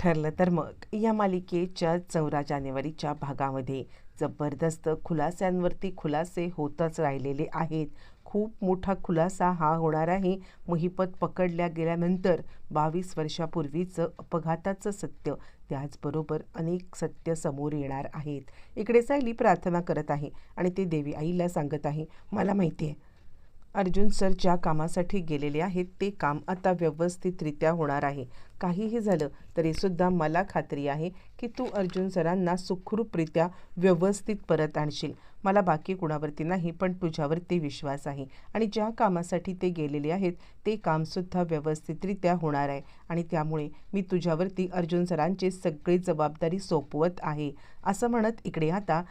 ठरलं तर मग. या मालिकेच्या चौदा जानेवारीच्या भागामध्ये जबरदस्त खुलास्यांवरती खुलासे होतच राहिलेले आहेत. खूप मोठा खुलासा हा होणार आहे. महिपत पकडल्या गेल्यानंतर बावीस वर्षापूर्वीचं अपघाताचं सत्य त्याचबरोबर अनेक सत्य समोर येणार आहेत. इकडे सायली प्रार्थना करत आहे आणि ते देवी आईला सांगत आहे. मला माहिती आहे. अर्जुन सर ज्या कामासाठी गेलेले आहेत ते काम आता व्यवस्थितरित्या होणार आहे. काहीही झालं तरीसुद्धा मला खात्री आहे की तू अर्जुन सरांना सुखरूपरित्या व्यवस्थित परत आणशील. मला बाकी कुणावरती नाही पण तुझ्यावरती विश्वास आहे. आणि ज्या कामासाठी ते गेलेले आहेत ते कामसुद्धा व्यवस्थितरित्या होणार आहे. आणि त्यामुळे मी तुझ्यावरती अर्जुन सरांची सगळी जबाबदारी सोपवत आहे. असं म्हणत इकडे आता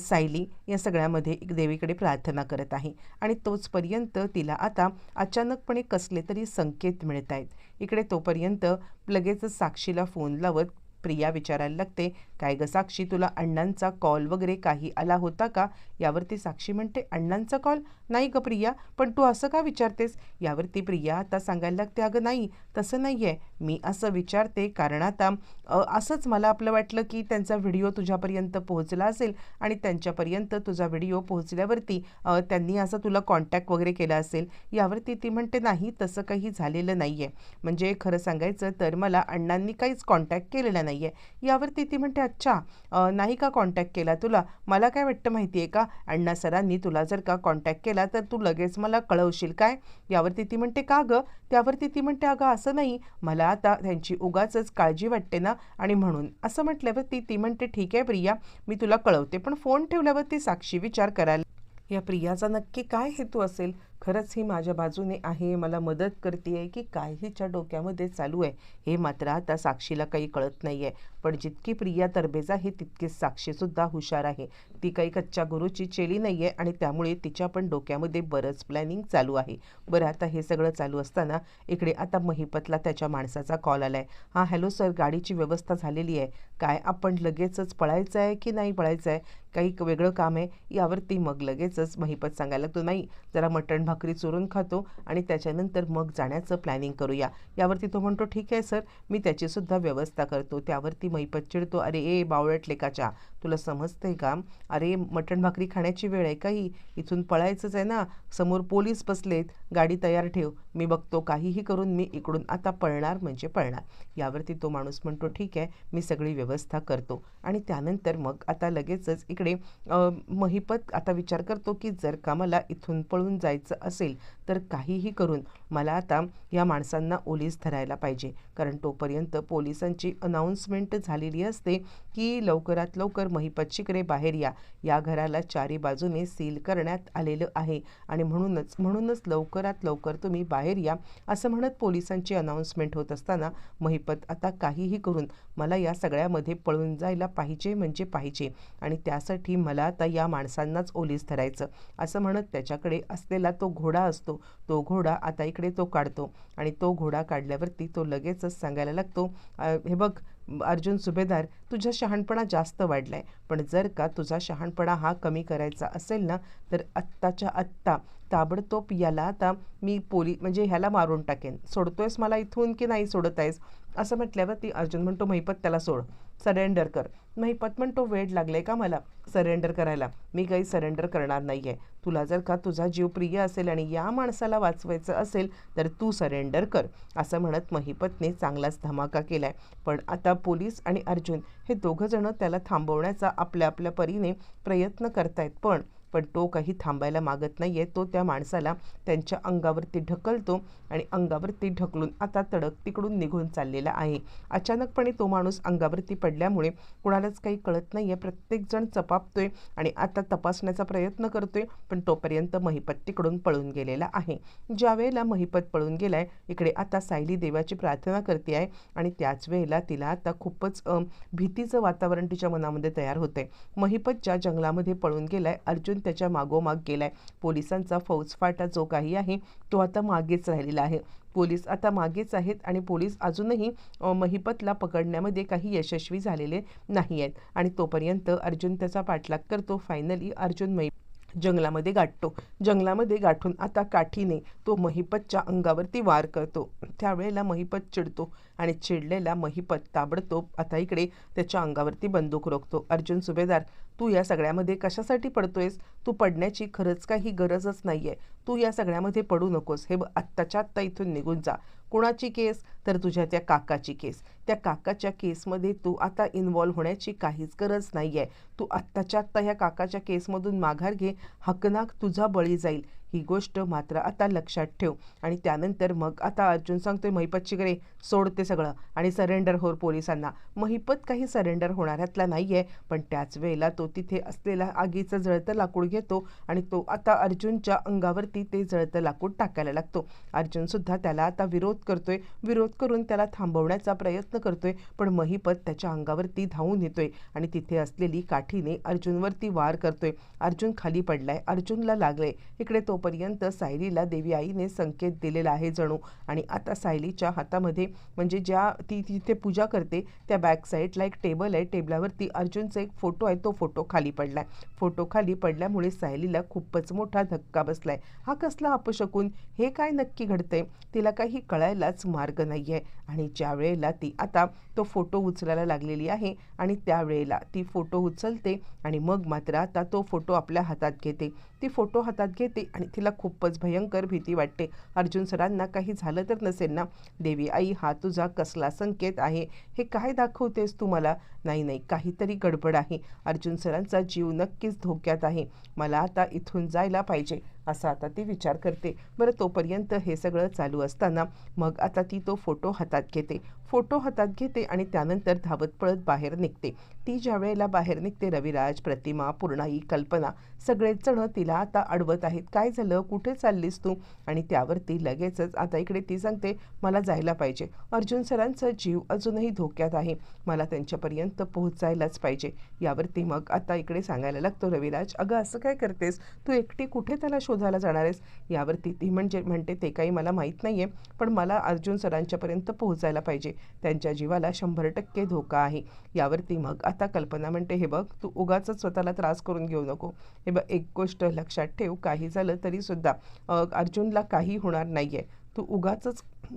सायली या सगळ्यामध्ये एक देवीकडे प्रार्थना करत आहे. आणि तोचपर्यंत तिला आता अचानकपणे कसले तरी संकेत मिळत आहेत इकडे तोपर्यंत लगेचच साक्षीला फोन लावत प्रिया विचारायला लागते काय ग साक्षी तुला अण्णांचा कॉल वगैरे काही आला होता का? यावरती साक्षी म्हणते अण्णांचा कॉल? नाही ग प्रिया पण तू असं का विचारतेस? यावरती प्रिया आता सांगायला लागते अगं नाही तसं नाही आहे मी असं विचारते कारण आता असंच मला आपलं वाटलं की त्यांचा व्हिडिओ तुझ्यापर्यंत पोहोचला असेल आणि त्यांच्यापर्यंत तुझा व्हिडिओ पोहोचल्यावरती त्यांनी असं तुला कॉन्टॅक्ट वगैरे केला असेल. यावरती ती म्हणते नाही तसं काही झालेलं नाही आहे म्हणजे खरं सांगायचं तर मला अण्णांनी काहीच कॉन्टॅक्ट केलेला नाही आहे यावरती ती म्हणते अच्छा नाही का कॉन्टॅक्ट केला तुला? मला काय वाटतं माहिती आहे का? अण्णा सरांनी तुला जर का कॉन्टॅक्ट केला तर तू लगेच मला कळवशील. काय? यावरती ती म्हणते का गं? त्यावरती ती म्हणते अगं असं नाही. मला आता त्यांची उगाच काळजी वाटते ना? आणि म्हणून असं म्हटल्यावर ती म्हणते ठीक आहे प्रिया मी तुला कळवते. पण फोन ठेवल्यावर ती साक्षी विचार करायला. या प्रियाचा नक्की काय हेतू असेल? खरंच ही माझ्या बाजूने आहे मला मदत करते आहे की काय हिच्या डोक्यामध्ये चालू आहे. हे मात्र आता साक्षीला काही कळत नाही आहे पण जितकी प्रिया तरबेज आहे तितकीच साक्षीसुद्धा हुशार आहे. ती काही कच्च्या गुरुची चेली नाही आहे आणि त्यामुळे तिच्या पण डोक्यामध्ये बरंच प्लॅनिंग चालू आहे. बरं आता हे सगळं चालू असताना इकडे आता महिपतला त्याच्या माणसाचा कॉल आला आहे हां हॅलो सर गाडीची व्यवस्था झालेली आहे. काय आपण लगेचच पळायचं आहे की नाही पळायचं आहे काही वेगळं काम आहे? यावरती मग लगेचच महिपत सांगायला लागतो. नाही जरा मटण भाकरी चोरून खातो आणि त्याच्यानंतर मग जाण्याचं प्लॅनिंग करूया. यावरती तो म्हणतो ठीक आहे सर मी त्याचीसुद्धा व्यवस्था करतो. त्यावरती मैपत चिडतो अरे ए बावळट लेकाच्या तुला समजतंय का? अरे मटण भाकरी खाण्याची वेळ आहे काही? इथून पळायचंच आहे ना? समोर पोलीस बसलेत. गाडी तयार ठेव. मी बघतो काहीही करून मी इकडून आता पळणार म्हणजे पळणार. यावरती तो माणूस म्हणतो ठीक आहे. मी सगळी व्यवस्था करतो. आणि त्यानंतर मग आता लगेचच इकडे महिपत आता विचार करतो की जर का मला इथून पळून जायचं असेल तर काहीही करून मला आता या माणसांना ओलीस धरायला पाहिजे. कारण तोपर्यंत पोलिसांची अनाऊन्समेंट झालेली असते की लवकरात लवकर महिपत शिकरे बाहेर या. या घराला चारी बाजूने सील करण्यात आलेलं आहे. आणि म्हणूनच म्हणूनच लवकरात लवकर तुम्ही बाहेर या असं म्हणत पोलिसांची अनाऊन्समेंट होत असताना महिपत आता काहीही करून मला या सगळ्यामध्ये पळून जायला पाहिजे म्हणजे पाहिजे. आणि त्यासाठी मला आता या माणसांनाच ओलीस धरायचं असं म्हणत त्याच्याकडे असलेला तो घोडा असतो. तो घोडा आता इकडे तो काढतो आणि तो घोडा काढल्यावरती तो लगेचच सांगायला लागतो हे बघ अर्जुन सुभेदार तुझा शहाणपणा जास्त वाढला आहे पण जर का तुझा शहाणपणा हा कमी करायचा असेल ना तर आत्ताच्या आत्ता ताबडतोब याला आता मी पोली म्हणजे ह्याला मारून टाकेन. सोडतोयस मला इथून की नाही सोडत आहेस? असं म्हटल्यावर ती अर्जुन म्हणतो महिपत त्याला सोड. सरेंडर कर. महिपत म्हणतो वेळ लागले का मला? सरेंडर करायला. मी काही सरेंडर करणार नाही आहे तुला जर का तुझा जीव प्रिय असेल आणि या माणसाला वाचवायचं असेल तर तू सरेंडर कर. असं म्हणत महिपतने चांगलाच धमाका केला आहे पण आता पोलीस आणि अर्जुन हे दोघंजणं त्याला थांबवण्याचा आपल्या आपल्या परीने प्रयत्न करतायत. पण पण तो काही थांबायला मागत नाही आहे तो त्या माणसाला त्यांच्या अंगावरती ढकलतो आणि अंगावरती ढकलून आता तडक तिकडून निघून चाललेला आहे. अचानकपणे तो माणूस अंगावरती पडल्यामुळे कुणालाच काही कळत नाही आहे प्रत्येकजण चपापतोय आणि आता तपासण्याचा प्रयत्न करतोय पण तोपर्यंत महिपत तिकडून पळून गेलेला आहे. ज्या वेळेला महिपत पळून गेलाय इकडे आता सायली देवाची प्रार्थना करते आहे आणि त्याच वेळेला तिला आता खूपच भीतीचं वातावरण तिच्या मनामध्ये तयार होतंय. महिपत ज्या जंगलामध्ये पळून गेलाय अर्जुन त्याच्या मागोमाग गेलाय. पोलिसांचा फौजफाटा जो काही आहे तो आता मागेच राहिलेला आहे. पोलीस आता मागेच आहेत आणि पोलीस अजूनही महिपतला पकडण्यामध्ये काही यशस्वी झालेले नाही आहेत आणि तोपर्यंत अर्जुन त्याचा पाठलाग करतो. फायनली अर्जुन मही जंगलामध्ये गाठतो. जंगलामध्ये गाठून आता काठीने तो महिपतच्या अंगावरती वार करतो. त्यावेळेला महिपत चिडतो आणि चिडलेला महिपत ताबडतोब आता इकडे त्याच्या अंगावरती बंदूक रोखतो. अर्जुन सुभेदार तू या सगळ्यामध्ये कशासाठी पडतोयस? तू पडण्याची खरंच काही गरजच नाही आहे तू या सगळ्यामध्ये पडू नकोस. हे आत्ताच्या आत्ता इथून निघून जा. कुणाची केस? तर तुझ्या त्या काकाची केस. त्या काकाच्या केसमध्ये तू आता इन्वॉल्व्ह होण्याची काहीच गरज नाही आहे तू आत्ताच्या आत्ता ह्या काकाच्या केसमधून माघार घे. हकनाक तुझा बळी जाईल. ही गोष्ट मात्र आता लक्षात ठेव. आणि त्यानंतर मग आता अर्जुन सांगतोय महिपत शिगरे सोड ते सगळं आणि सरेंडर हो पोलिसांना. महिपत काही सरेंडर होणाऱ्यातला नाही आहे पण त्याच वेळेला तो तिथे असलेला आगीचं जळतं लाकूड घेतो आणि तो आता अर्जुनच्या अंगावरती ते जळतं लाकूड टाकायला लागतो. अर्जुनसुद्धा त्याला आता विरोध करतोय. विरोध करून त्याला थांबवण्याचा प्रयत्न करतोय पण महिपत त्याच्या अंगावरती धावून येतोय आणि तिथे असलेली काठीने अर्जुनवरती वार करतोय. अर्जुन खाली पडलाय अर्जुनला लागले इकडे तो तोपर्यंत सायलीला देवी आईने संकेत दिलेला आहे जणू. आणि आता सायलीच्या हातामध्ये म्हणजे ज्या ती तिथे पूजा करते त्या बॅक साईडला एक टेबल आहे. टेबलावरती अर्जुनचा एक फोटो आहे. तो फोटो खाली पडला आहे फोटो खाली पडल्यामुळे सायलीला खूपच मोठा धक्का बसलाय. हा कसला अपशकून? हे काय नक्की घडतंय? तिला काही कळायलाच मार्ग नाही आहे आणि ज्या वेळेला ती आता तो फोटो उचलायला लागलेली आहे आणि त्यावेळेला ती फोटो उचलते आणि मग मात्र आता तो फोटो आपल्या हातात घेते. ती फोटो हातात घेते आणि तिला खूपच भयंकर भीती वाटते. अर्जुन सरांना काही झालं तर नसेल ना? देवी आई हा तुझा कसला संकेत आहे? हे काय दाखवतेस तू मला? नाही नाही काहीतरी गडबड आहे. अर्जुन सरांचा जीव नक्कीच धोक्यात आहे. मला आता इथून जायला पाहिजे असा आता ती विचार करते. बरं तोपर्यंत हे सगळं चालू असताना मग आता ती तो फोटो हातात घेते. फोटो हातात घेते आणि त्यानंतर धावत पळत बाहेर निघते. ती ज्या वेळेला बाहेर निघते रविराज प्रतिमा पूर्णाई कल्पना सगळेच जण तिला आता अडवत आहेत. काय झालं? कुठे चाललीस तू? आणि त्यावरती लगेचच आता इकडे ती सांगते मला जायला पाहिजे. अर्जुन सरांचा जीव अजूनही धोक्यात आहे. मला त्यांच्यापर्यंत पोहोचायलाच पाहिजे. यावरती मग आता इकडे सांगायला लागतो रविराज अगं असं काय करतेस? तू एकटी कुठे त्याला शोधायला जाणार आहेस? यावरती ती म्हणजे म्हणते ते काही मला माहीत नाही आहे पण मला अर्जुन सरांच्यापर्यंत पोहोचायला पाहिजे. त्यांच्या जीवाला शंभर टक्के धोका आहे. यावरती मग आता कल्पना म्हणते हे बघ तू उगाच स्वतःला त्रास करून घेऊ नको. हे बघ एक गोष्ट लक्षात ठेव काही झालं तरीसुद्धा अर्जुनला काही होणार नाही आहे तू उगाच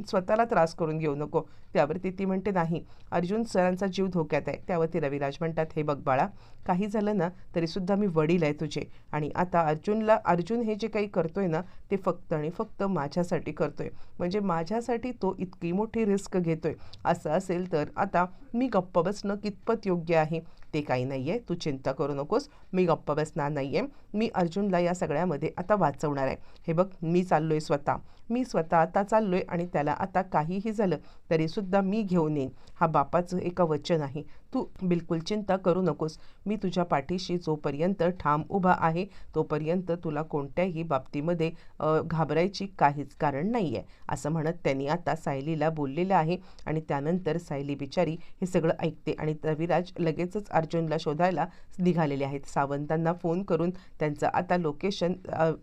स्वतःला त्रास करून घेऊ नको. त्यावरती ती म्हणते नाही अर्जुन सरांचा जीव धोक्यात आहे. त्यावरती रविराज म्हणतात हे बघ बाळा काही झालं ना तरीसुद्धा मी वडील आहे तुझे. आणि आता अर्जुनला अर्जुन हे जे काही करतोय ना ते फक्त आणि फक्त माझ्यासाठी करतोय. म्हणजे माझ्यासाठी तो इतकी मोठी रिस्क घेतोय. असं असेल तर आता मी गप्प बसणं कितपत योग्य आहे? ते काही नाही आहे तू चिंता करू नकोस. मी गप्प बसणार नाही आहे मी अर्जुनला या सगळ्यामध्ये आता वाचवणार आहे. हे बघ मी चाललो आहे स्वतः. मी स्वतः आता चाललो आहे आणि त्याला आता काहीही झालं तरीसुद्धा मी घेऊन येईन. हा बापाचं एक वचन आहे. तू बिलकुल चिंता करू नकोस. मी तुझ्या पाठीशी जोपर्यंत ठाम उभा आहे तोपर्यंत तुला कोणत्याही बाबतीमध्ये घाबरायची काहीच कारण नाही आहे असं म्हणत त्यांनी आता सायलीला बोललेलं आहे आणि त्यानंतर सायली बिचारी हे सगळं ऐकते आणि रविराज लगेचच अर्जुनला शोधायला निघालेले आहेत. सावंतांना फोन करून त्यांचं आता लोकेशन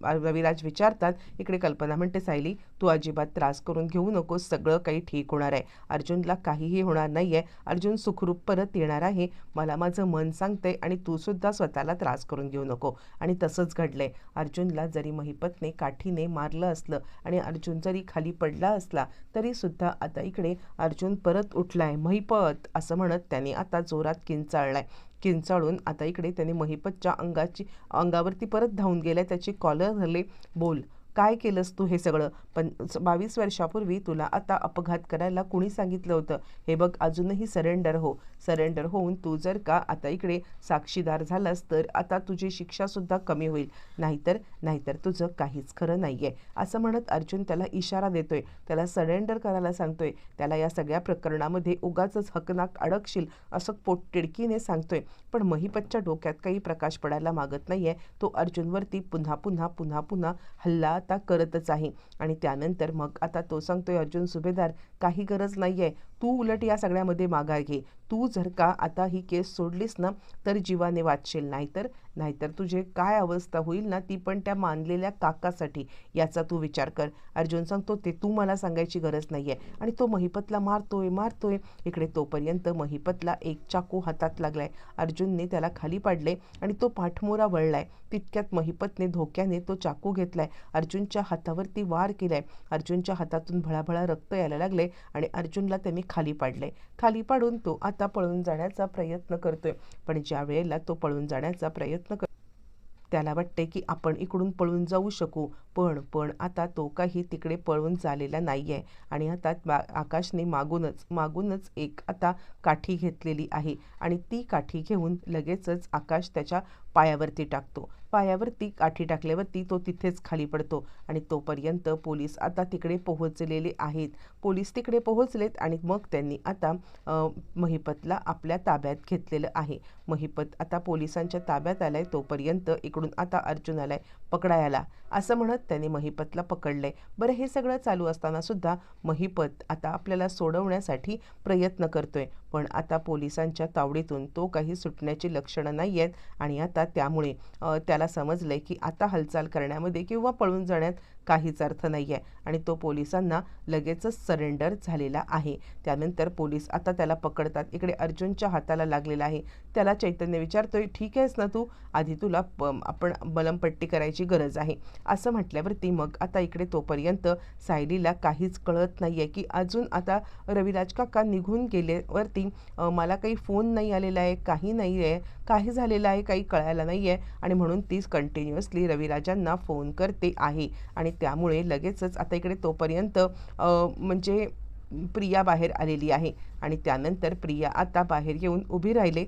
रविराज विचारतात. इकडे कल्पना म्हणते सायली तू अजिबात त्रास करून घेऊ नकोस सगळं काही ठीक होणार आहे. अर्जुनला काहीही होणार नाही आहे अर्जुन सुखरूप परत येणार आहे. मला माझं मन सांगते आणि तू सुद्धा स्वतःला त्रास करून घेऊ नको. आणि तसंच घडलंय. अर्जुनला जरी महिपतने काठीने मारलं असलं आणि अर्जुन जरी खाली पडला असला तरी सुद्धा आता इकडे अर्जुन परत उठलाय. महिपत असं म्हणत त्याने आता जोरात किंचाळलाय. किंचाळून आता इकडे त्याने महिपतच्या अंगाची अंगावरती परत धावून गेलाय. त्याची कॉलर झाले बोल काय केलंस तू हे सगळं? पण बावीस वर्षापूर्वी तुला आता अपघात करायला कुणी सांगितलं होतं? हे बघ अजूनही सरेंडर हो. सरेंडर होऊन तू जर का आता इकडे साक्षीदार झालास तर आता तुझी शिक्षासुद्धा कमी होईल. नाहीतर नाहीतर तुझं काहीच खरं नाही आहे असं म्हणत अर्जुन त्याला इशारा देतोय. त्याला सरेंडर करायला सांगतोय. त्याला या सगळ्या प्रकरणामध्ये उगाच हकनाक अडकशील असं पोटतिडकीने सांगतोय. पण महिपतच्या डोक्यात काही प्रकाश पडायला मागत नाही आहे तो अर्जुनवरती पुन्हा पुन्हा पुन्हा पुन्हा हल्ला आता करतच आहे. आणि त्यानंतर मग आता तो सांगतोय अर्जुन सुभेदार काही गरज नाही आहे तू उलट या सगळ्यामध्ये माघार घे. तू जर का आता ही केस सोडलीस ना तर जीवाने वाचशील नाहीतर नाहीतर तुझे काय अवस्था होईल ना ती पण त्या मानलेल्या काकासाठी. याचा तू विचार कर. अर्जुन सांगतो ते तू मला सांगायची गरज नाही आहे आणि तो महिपतला मारतोय मारतोय. इकडे तोपर्यंत महिपतला एक चाकू हातात लागलाय. अर्जुनने त्याला खाली पाडले आणि तो पाठमोरा वळलाय. तितक्यात महिपतने धोक्याने तो चाकू घेतलाय. अर्जुनच्या हातावरती वार केलाय. अर्जुनच्या हातातून भळाभळा रक्त यायला लागले आणि अर्जुनला त्यांनी खाली पाडले खाली पाडून तो आता पळून जाण्याचा प्रयत्न करतोय. पण ज्या वेळेला तो पळून जाण्याचा प्रयत्न त्याला वाटते की आपण इकडून पळून जाऊ शकू. पण पण आता तो काही तिकडे पळून चालेला नाही आहे आणि आता बा आकाशने मागूनच मागूनच एक आता काठी घेतलेली आहे. आणि ती काठी घेऊन लगेचच आकाश त्याच्या पायावरती टाकतो. पायावरती काठी टाकल्यावरती तो तिथेच खाली पडतो आणि तोपर्यंत पोलीस आता तिकडे पोहोचलेले आहेत. पोलीस तिकडे पोहोचलेत आणि मग त्यांनी आता महिपतला आपल्या ताब्यात घेतलेलं आहे. महिपत आता पोलिसांच्या ताब्यात आलाय तोपर्यंत इकडून आता अर्जुन आलाय पकडायला. असं म्हणत त्याने महिपतला पकडलंय. बरं हे सगळं चालू असताना सुद्धा महिपत आता आपल्याला सोडवण्यासाठी प्रयत्न करतोय. पण आता पोलिसांच्या तावडीतून तो काही सुटण्याची लक्षणं नाही आहेत आणि आता त्यामुळे त्याला समजलं आहे की आता हालचाल करण्यामध्ये किंवा पळून जाण्यात काहीच अर्थ नाही आहे आणि तो पोलिसांना लगेचच सरेंडर झालेला आहे. त्यानंतर पोलीस आता त्याला पकडतात. इकडे अर्जुनच्या हाताला लागलेला आहे. त्याला चैतन्य विचारतोय ठीक आहेस ना तू? आधी तुला प आपण मलमपट्टी करायची गरज आहे. असं म्हटल्यावरती मग आता इकडे तोपर्यंत सायलीला काहीच कळत नाही आहे की अजून आता रविराज काका निघून गेल्यावरती मला काही फोन नाही आलेला आहे काही नाही आहे काही झालेलं आहे काही कळायला नाही आहे आणि म्हणून तीच कंटिन्युअसली रविराजांना फोन करते आहे. आणि त्यामुळे लगेचच आता इकडे तोपर्यंत म्हणजे प्रिया बाहेर आलेली आहे आणि त्यानंतर प्रिया आता बाहेर येऊन उभी राहिले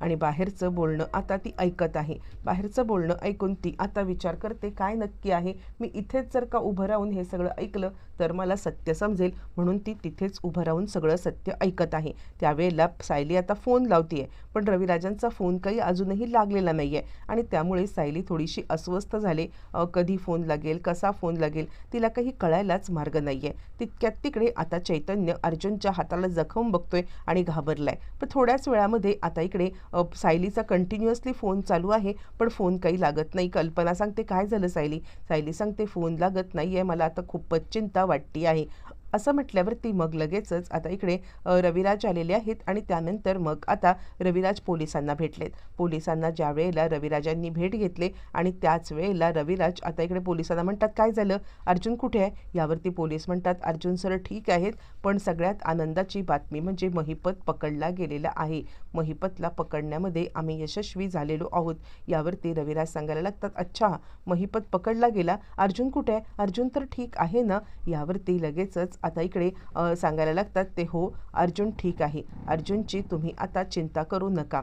आणि बाहेरचं बोलणं आता ती ऐकत आहे. बाहेरचं बोलणं ऐकून ती आता विचार करते काय नक्की आहे? मी इथेच जर का उभं राहून हे सगळं ऐकलं तर मला सत्य समजेल म्हणून ती तिथेच उभं राहून सगळं सत्य ऐकत आहे. त्यावेळेला सायली आता फोन लावते आहे पण रविराजांचा फोन काही अजूनही लागलेला नाही आहे आणि त्यामुळे सायली थोडीशी अस्वस्थ झाले. कधी फोन लागेल कसा फोन लागेल तिला काही कळायलाच मार्ग नाही आहे तितक्यात तिकडे आता चैतन्य अर्जुनच्या हाताला जखम बघतोय आणि घाबरलाय. पण थोड्याच वेळामध्ये आता इकडे सायलीचा कंटिन्युअसली फोन चालू आहे पण फोन काही लागत नाही. कल्पना सांगते काय झालं सायली? सायली सांगते फोन लागत नाही आहे मला आता खूपच चिंता वाटती आहे. असं म्हटल्यावरती मग लगेचच आता इकडे रविराज आलेले आहेत आणि त्यानंतर मग आता रविराज पोलिसांना भेटलेत. पोलिसांना ज्या वेळेला रविराजांनी भेट घेतले आणि त्याच वेळेला रविराज आता इकडे पोलिसांना म्हणतात काय झालं? अर्जुन कुठे आहे? यावरती पोलीस म्हणतात अर्जुन सर ठीक आहेत पण सगळ्यात आनंदाची बातमी म्हणजे महिपत पकडला गेलेला आहे. महिपतला पकडण्यामध्ये आम्ही यशस्वी झालेलो आहोत. यावरती रविराज सांगायला लागतात अच्छा महिपत पकडला गेला. अर्जुन कुठे आहे? अर्जुन तर ठीक आहे ना? यावरती लगेचच आता इकडे सांगायला लागतात ते हो अर्जुन ठीक आहे. अर्जुनची तुम्ही आता चिंता करू नका.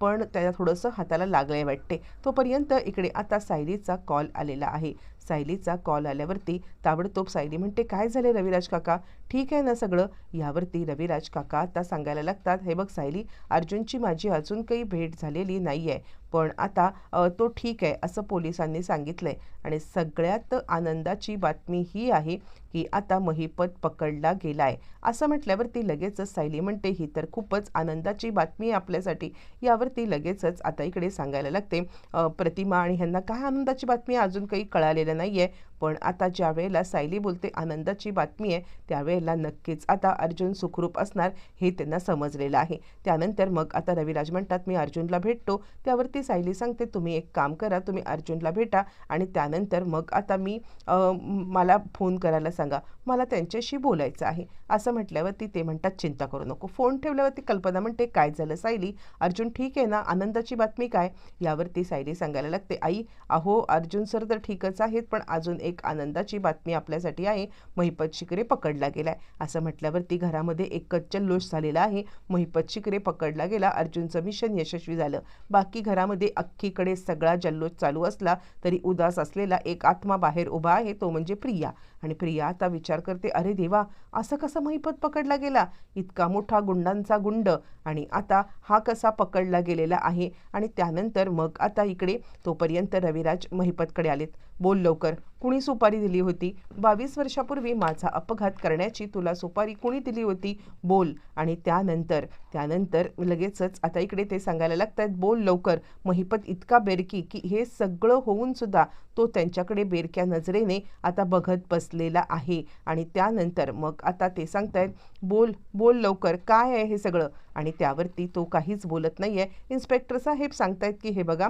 पण त्याला थोडंसं हाताला लागले वाटते. तोपर्यंत इकडे आता सायलीचा कॉल आलेला आहे. सायलीचा कॉल आल्यावरती ताबडतोब सायली म्हणते काय झाले रविराज काका? ठीक आहे ना सगळं? यावरती रविराज काका आता सांगायला लागतात हे बघ सायली अर्जुनची माझी अजून काही भेट झालेली नाही आहे पण आता तो ठीक आहे असं पोलिसांनी सांगितलंय. आणि सगळ्यात आनंदाची बातमी ही आहे की आता महिपत पकडला गेला आहे असं म्हटल्यावरती लगेचच सायली म्हणते ही तर खूपच आनंदाची बातमी आहे आपल्यासाठी. यावरती लगेचच आता इकडे सांगायला लागते प्रतिमा आणि ह्यांना काय आनंदाची बातमी अजून काही कळालेलं नाही आहे पण आता ज्या वेळेला सायली बोलते आनंदाची बातमी आहे त्यावेळेला नक्कीच आता अर्जुन सुखरूप असणार हे त्यांना समजलेलं आहे. त्यानंतर मग आता रविराज म्हणतात मी अर्जुनला भेटतो. त्यावरती सायली सांगते तुम्ही एक काम करा तुम्ही अर्जुनला भेटा आणि त्यानंतर मग आता मी मला फोन करायला सांगा. मला त्यांच्याशी बोलायचं आहे. असं म्हटल्यावरती ते म्हणतात चिंता करू नको. फोन ठेवल्यावरती कल्पना म्हणते काय झालं सायली? अर्जुन ठीक आहे ना? आनंदाची बातमी काय? यावरती सायली सांगायला लागते आई अहो अर्जुन सर तर ठीकच आहेत पण अजून एक आनंदाची बातमी आपल्यासाठी आहे. महिपत शिकरे पकडला गेलाय. असं म्हटल्यावरती घरामध्ये एकच जल्लोष झालेला आहे. महिपत शिकरे पकडला गेला. अर्जुनचं मिशन यशस्वी झालं. बाकी घरामध्ये अख्खीकडे सगळा जल्लोष चालू असला तरी उदास असलेला एक आत्मा बाहेर उभा आहे तो म्हणजे प्रिया. आणि प्रिया आता विचार करते अरे देवा असं कसं महिपत पकडला गेला? इतका मोठा गुंडांचा गुंड आणि आता हा कसा पकडला गेलेला आहे? आणि त्यानंतर मग आता इकडे तोपर्यंत रविराज महिपतकडे आलेत. बोल लवकर. कुणी सुपारी दिली होती? बावीस वर्षापूर्वी माझा अपघात करण्याची तुला सुपारी कुणी दिली होती? बोल. आणि त्यानंतर त्यानंतर लगेचच आता इकडे ते सांगायला लागतात बोल लवकर. महिपत इतका बेरकी की हे सगळं होऊन सुद्धा तो त्यांच्याकडे बेरक्या नजरेने आता बघत बसलेला आहे. आणि त्यानंतर मग आता ते सांगतायत बोल बोल लवकर. काय आहे हे सगळं? आणि त्यावरती तो काहीच बोलत नाही आहे इन्स्पेक्टर साहेब सांगतायत की हे बघा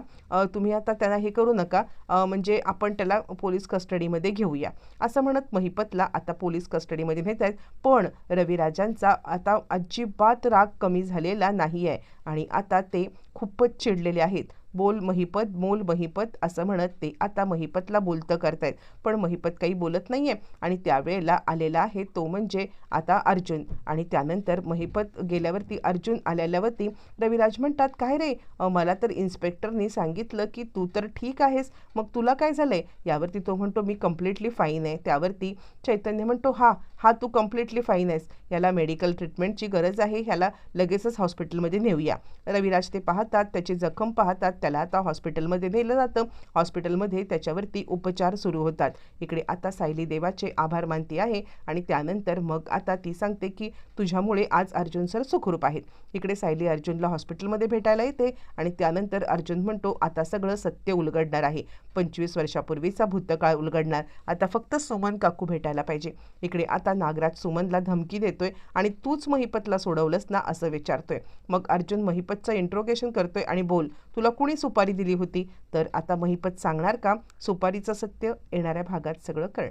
तुम्ही आता त्याला हे करू नका. म्हणजे आपण त्याला पोलीस कस्टडीमध्ये घेऊया. असं म्हणत महिपतला आता पोलीस कस्टडीमध्ये नेत आहेत पण रविराजांचा आता अजिबात राग कमी झालेला नाही आहे आणि आता ते खूपच चिडलेले आहेत. बोल महिपत बोल महिपत असं म्हणत ते आता महिपतला बोलतं करतायत. पण महिपत काही बोलत नाही आहे आणि त्यावेळेला आलेला आहे तो म्हणजे आता अर्जुन. आणि त्यानंतर महिपत गेल्यावरती अर्जुन आल्यावरती रविराज म्हणतात काय रे? मला तर इन्स्पेक्टरनी सांगितलं की तू तर ठीक आहेस. मग तुला काय झालं आहे यावरती तो म्हणतो मी कम्प्लिटली फाईन आहे. त्यावरती चैतन्य म्हणतो हा हा तू कम्प्लिटली फाईन आहेस. याला मेडिकल ट्रीटमेंटची गरज आहे ह्याला लगेचच हॉस्पिटलमध्ये नेऊया. रविराज ते पाहतात त्याची जखम पाहतात त्याला आता हॉस्पिटलमध्ये नेलं जातं. हॉस्पिटलमध्ये त्याच्यावरती उपचार सुरू होतात. इकडे आता सायली देवाचे आभार मानती आहे आणि त्यानंतर मग आता ती सांगते की तुझ्यामुळे आज अर्जुन सर सुखरूप आहेत. इकडे सायली अर्जुनला हॉस्पिटलमध्ये भेटायला येते आणि त्यानंतर अर्जुन म्हणतो आता सगळं सत्य उलगडणार आहे. पंचवीस वर्षापूर्वीचा भूतकाळ उलगडणार. आता फक्त सुमन काकू भेटायला पाहिजे. इकडे आता नागराज सुमनला धमकी करतोय आणि तूच महिपतला सोडवलंस ना असं विचारतोय. मग अर्जुन महिपतचं इंट्रोगेशन करतोय आणि बोल तुला कुणी सुपारी दिली होती? तर आता महिपत सांगणार का सुपारीचं सत्य येणाऱ्या भागात सगळं कळ